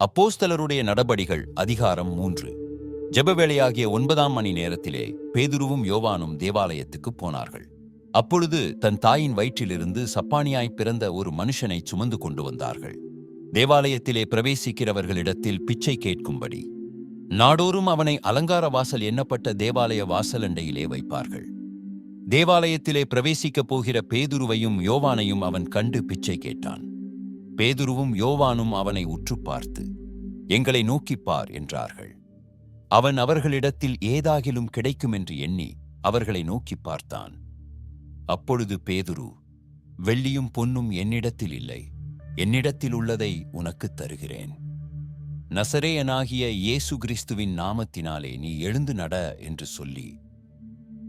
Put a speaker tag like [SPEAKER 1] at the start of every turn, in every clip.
[SPEAKER 1] அப்போஸ்தலருடைய நடபடிகள் அதிகாரம் மூன்று. ஜெபவேளையாகிய ஒன்பதாம் மணி நேரத்திலே பேதுருவும் யோவானும் தேவாலயத்துக்குப் போனார்கள். அப்பொழுது தன் தாயின் வயிற்றிலிருந்து சப்பானியாய் பிறந்த ஒரு மனுஷனை சுமந்து கொண்டு வந்தார்கள். தேவாலயத்திலே பிரவேசிக்கிறவர்களிடத்தில் பிச்சை கேட்கும்படி. நாடோறும் அவனை அலங்கார வாசல் எண்ணப்பட்ட தேவாலய வாசலண்டையிலே வைப்பார்கள். தேவாலயத்திலே பிரவேசிக்கப் போகிற பேதுருவையும் யோவானையும் அவன் கண்டு பிச்சை கேட்டான். பேதுருவும் யோவானும் அவனை உற்று பார்த்து எங்களை நோக்கிப் பார் என்றார்கள். அவன் அவர்களிடத்தில் ஏதாகிலும் கிடைக்கும் என்று எண்ணி அவர்களை நோக்கிப் பார்த்தான். அப்பொழுது பேதுரு வெள்ளியும் பொன்னும் என்னிடத்தில் இல்லை. என்னிடத்தில் உள்ளதை உனக்குத் தருகிறேன். நசரேயனாகிய இயேசு கிறிஸ்துவின் நாமத்தினாலே நீ எழுந்து நட என்று சொல்லி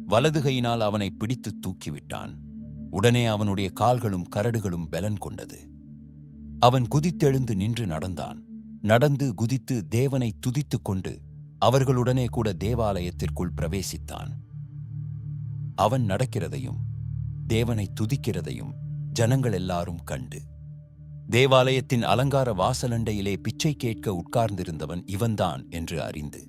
[SPEAKER 1] வலதுகையினால் அவனை பிடித்து தூக்கிவிட்டான். உடனே அவனுடைய கால்களும் கரடுகளும் பலன் கொண்டது. அவன் குதித்தெழுந்து நின்று நடந்தான். நடந்து குதித்து தேவனை துதித்துக் கொண்டு அவர்களுடனே கூட தேவாலயத்திற்குள் பிரவேசித்தான். அவன் நடக்கிறதையும் தேவனை துதிக்கிறதையும் ஜனங்கள் எல்லாரும் கண்டு. தேவாலயத்தின் அலங்கார வாசலண்டையிலே பிச்சை கேட்க உட்கார்ந்திருந்தவன் இவன்தான் என்று அறிந்து.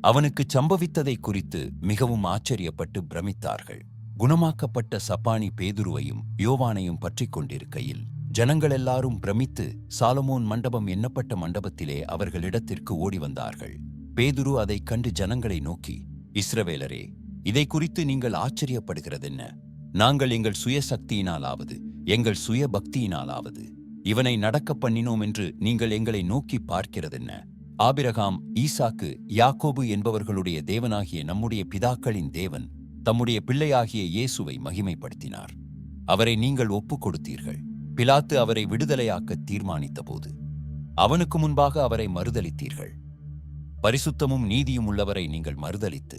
[SPEAKER 1] அவனுக்குச் சம்பவித்ததை குறித்து மிகவும் ஆச்சரியப்பட்டு பிரமித்தார்கள். குணமாக்கப்பட்ட சப்பானி பேதுருவையும் யோவானையும் பற்றிக் கொண்டிருக்கையில் ஜனங்கள் எல்லாரும் பிரமித்து சாலமோன் மண்டபம் எண்ணப்பட்ட மண்டபத்திலே அவர்களிடத்திற்கு ஓடி வந்தார்கள். பேதுரு அதைக் கண்டு ஜனங்களை நோக்கி இஸ்ரவேலரே இதை குறித்து நீங்கள் ஆச்சரியப்படுகிறதென்ன? நாங்கள் எங்கள் சுய சக்தியினாலாவது எங்கள் சுய பக்தியினாலாவது இவனை நடக்கப் பண்ணினோம் என்று நீங்கள் எங்களை நோக்கி பார்க்கிறதென்ன? ஆபிரகாம் ஈசாக்கு யாக்கோபு என்பவர்களுடைய தேவனாகிய நம்முடைய பிதாக்களின் தேவன் தம்முடைய பிள்ளையாகிய இயேசுவை மகிமைப்படுத்தினார். அவரை நீங்கள் ஒப்புக் கொடுத்தீர்கள் பிலாத்து அவரை விடுதலையாக்க தீர்மானித்தபோது அவனுக்கு முன்பாக அவரை மறுதளித்தீர்கள் பரிசுத்தமும் நீதியும் உள்ளவரை நீங்கள் மறுதலித்து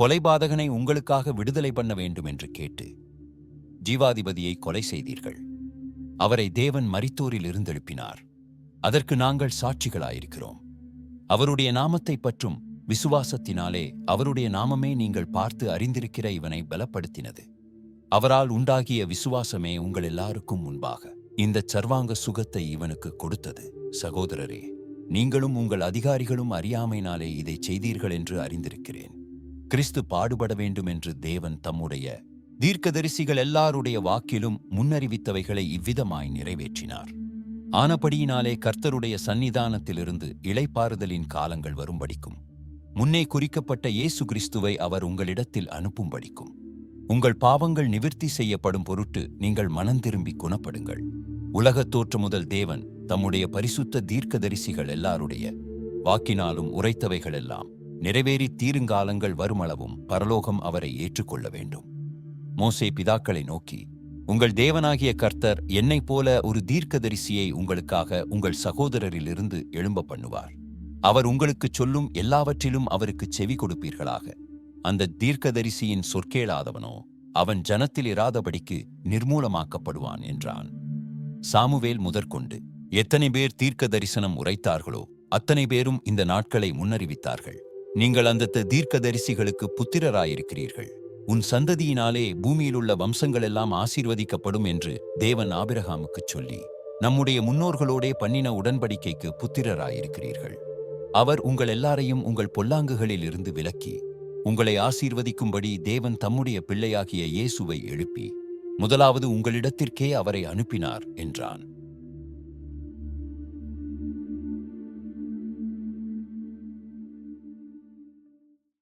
[SPEAKER 1] கொலைபாதகனை உங்களுக்காக விடுதலை பண்ண வேண்டும் என்று கேட்டு ஜீவாதிபதியை கொலை செய்தீர்கள். அவரை தேவன் மரித்தோரில் இருந்தெழுப்பினார். அதற்கு நாங்கள் சாட்சிகளாயிருக்கிறோம். அவருடைய நாமத்தை பற்றும் விசுவாசத்தினாலே அவருடைய நாமமே நீங்கள் பார்த்து அறிந்திருக்கிற இவனை பலப்படுத்தினது. அவரால் உண்டாகிய விசுவாசமே உங்கள் எல்லாருக்கும் முன்பாக. இந்த சர்வாங்க சுகத்தை இவனுக்கு கொடுத்தது. சகோதரரே நீங்களும் உங்கள் அதிகாரிகளும் அறியாமையினாலே இதைச் செய்தீர்கள் என்று அறிந்திருக்கிறேன். கிறிஸ்து பாடுபட வேண்டும் என்று தேவன் தம்முடைய தீர்க்கதரிசிகள் எல்லாருடைய வாக்கிலும் முன்னறிவித்தவைகளை இவ்விதமாய் நிறைவேற்றினார். ஆனபடியினாலே கர்த்தருடைய சந்நிதானத்திலிருந்து இளைப்பாறுதலின் காலங்கள் வரும்படிக்கும் முன்னே குறிக்கப்பட்ட இயேசு கிறிஸ்துவை அவர் உங்களிடத்தில் அனுப்பும்படிக்கும். உங்கள் பாவங்கள் நிவிர்த்தி செய்யப்படும் பொருட்டு நீங்கள் மனந்திரும்பி குணப்படுங்கள். உலகத் தோற்று முதல் தேவன் தம்முடைய பரிசுத்த தீர்க்கதரிசிகள் எல்லாருடைய வாக்கினாலும் உரைத்தவைகளெல்லாம் நிறைவேறி தீருங்காலங்கள் வருமளவும் பரலோகம் அவரை ஏற்றுக்கொள்ள வேண்டும். மோசே பிதாக்களை நோக்கி உங்கள் தேவனாகிய கர்த்தர் என்னைப் போல ஒரு தீர்க்கதரிசியை உங்களுக்காக உங்கள் சகோதரரிலிருந்து எழும்ப பண்ணுவார். அவர் உங்களுக்குச் சொல்லும் எல்லாவற்றிலும் அவருக்குச் செவி கொடுப்பீர்களாக. அந்த தீர்க்கதரிசியின் சொற்கேளாதவனோ அவன் ஜனத்தில் இராதபடிக்கு நிர்மூலமாக்கப்படுவான் என்றான். சாமுவேல் முதற்கொண்டு எத்தனை பேர் தீர்க்க தரிசனம் உரைத்தார்களோ அத்தனை பேரும் இந்த நாட்களை முன்னறிவித்தார்கள். நீங்கள் அந்த தீர்க்கதரிசிகளுக்கு புத்திரராயிருக்கிறீர்கள். உன் சந்ததியினாலே பூமியிலுள்ள வம்சங்களெல்லாம் ஆசீர்வதிக்கப்படும் என்று தேவன் ஆபிரகாமுக்குச் சொல்லி நம்முடைய முன்னோர்களோடே பண்ணின உடன்படிக்கைக்கு புத்திரராயிருக்கிறீர்கள். அவர் உங்கள் எல்லாரையும் உங்கள் பொல்லாங்குகளில் இருந்து விலக்கி உங்களை ஆசீர்வதிக்கும்படி தேவன் தம்முடைய பிள்ளையாகிய இயேசுவை எழுப்பி முதலாவது உங்களிடத்திற்கே அவரை அனுப்பினார் என்றான்.